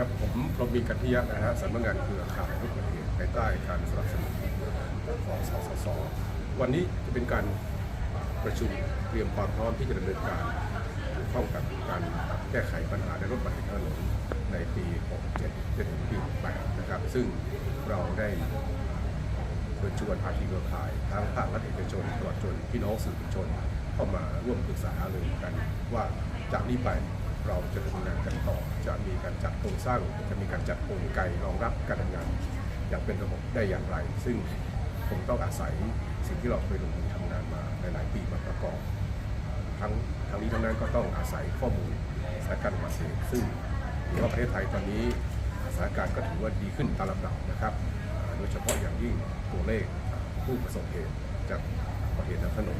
ครับผมพรมีกันทิยะนะฮะสำนักงานเครือข่ายอุบัติเหตุภายใต้การสนับสนุนของสสส วันนี้จะเป็นการประชุมเตรียมความพร้อมที่จะดำเนินการเกี่ยวข้องกับการแก้ไขปัญหาในรถบัตรถนนในปี 67จนถึงปี68นะครับ ซึ่งเราได้เชิญชวนภาคีเครือข่ายทั้งภาครัฐเอกชนตลอดจนพี่น้องสื่อมวลชน เข้ามาร่วมปรึกษาหารือกันว่าจากนี้ไป เราจะดำเนินงานกันต่อ จะมีการจัดโครงสร้าง จะมีการจัดกลไกรองรับการทำงาน อย่างเป็นระบบได้อย่างไร ซึ่งคงต้องอาศัยสิ่งที่เราเคยลงมือทำงานมาหลาย ๆ ปีมาประกอบทั้งทั้งนี้ทั้งนั้นก็ต้องอาศัยข้อมูลสถานการณ์อุบัติเหตุซึ่งถือว่าประเทศไทยตอนนี้สถานการณ์ก็ถือว่าดีขึ้นตามลำดับนะครับ โดยเฉพาะอย่างยิ่งตัวเลขผู้ประสบเหตุจากอุบัติเหตุทางถนน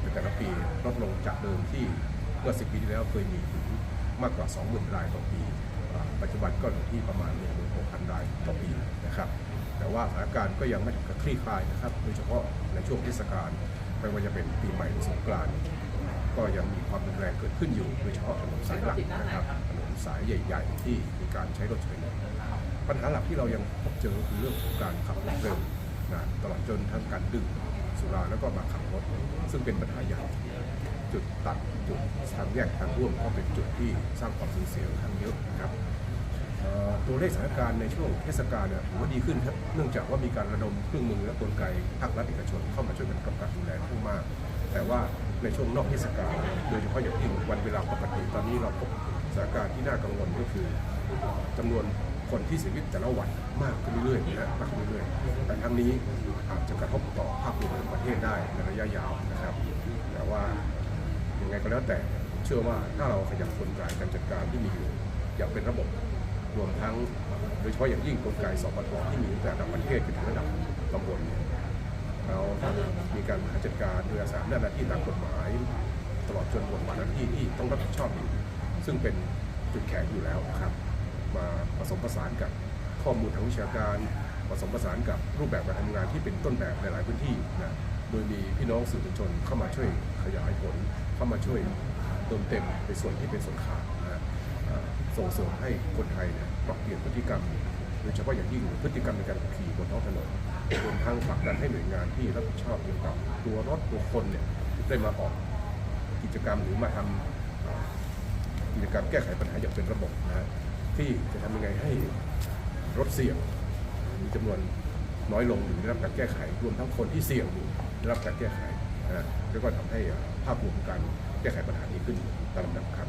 ในแต่ละปีลดลงจากเดิมที่เมื่อ10ปีที่แล้วเคยมีถึง มากกว่า 20,000 รายต่อปี ปัจจุบันก็อยู่ที่ประมาณ 16,000 รายต่อปีนะครับแต่ว่าสถานการณ์ก็ยังไม่ถึงกับคลี่คลายนะครับโดยเฉพาะในช่วงเทศกาลไม่ว่าจะเป็นปีใหม่หรือสงกรานต์ก็ยังมีความรุนแรงเกิดขึ้นอยู่โดยเฉพาะถนนสายหลักนะครับถนนสายใหญ่ ๆ ที่มีการใช้รถใช้ถนนปัญหาหลักที่เรายังพบเจอคือเรื่องของการขับรถเร็วนะตลอดจนทั้งการดื่มสุราแล้วก็มาขับรถ ซึ่งเป็นปัญหาใหญ่ จุดตัดจุดทางแยกทางร่วมก็เป็นจุดที่สร้างความสูญเสียค่อนข้างเยอะนะครับตัวเลขสถานการณ์ในช่วงเทศกาลเนี่ยถือว่าดีขึ้นครับเนื่องจากว่ามีการระดมเครื่องมือและกลไกภาครัฐเอกชนเข้ามาช่วยกันกำกับดูแลค่อนข้มาก แต่ว่าในช่วงนอกเทศกาลโดยเฉพาะอย่างยิ่งวันเวลาปกติตอนนี้เราพบสถานการณ์ที่น่ากังวลก็คือจำนวนคนที่เสียชีวิตแต่ละวันมากขึ้นเรื่อยๆนะฮะมากขึ้นเรื่อยๆแต่ทั้งนี้อาจจะกระทบต่อภาพรวมของประเทศได้ในระยะยาวนะครับ แต่ว่า ยังไงก็แล้วแต่เชื่อว่าถ้าเราขยับกลไกการจัดการที่มีอยู่อย่างเป็นระบบรวมทั้งโดยเฉพาะอย่างยิ่งกลไกสปทที่มีตั้งแต่ระดับประเทศจนถึงระดับตำบลเนี่ยเรามีการบริหารจัดการโดยอาศัยอำนาหน้าที่ตามกฎหมาย ตลอดจนบทบาทหน้าที่ที่ต้องรับผิดชอบอยู่ซึ่งเป็นจุดแข็งอยู่แล้วนะครับ มาผสมผสานกับข้อมูลทางวิชาการผสมผสานกับรูปแบบการทำงานที่เป็นต้นแบบในหลายพื้นที่นะโดยมีพี่น้องสื่อมวลชนเข้ามาช่วยขยายผล เข้ามาช่วยเติมเต็มในส่วนที่เป็นส่วนขาดนะฮะส่งเสริมให้คนไทยเนี่ยปรับเปลี่ยนพฤติกรรมโดยเฉพาะอย่างยิ่งพฤติกรรมในการขี่บนท้องถนนรวมทั้งผลักดันให้หน่วยงานที่รับผิดชอบเกี่ยวกับตัวรถตัวคนเนี่ยได้มาออกกิจกรรมหรือมาทำกิจกรรมแก้ไขปัญหาอย่างเป็นระบบนะฮะที่จะทำยังไงให้รถเสี่ยงมีจำนวนน้อยลงหรือได้รับการแก้ไขรวมทั้งคนที่เสี่ยงอยู่ได้รับการแก้ไข แล้วก็ทำให้ภาพรวมการแก้ไขปัญหานี้ขึ้นตามลำดับครับ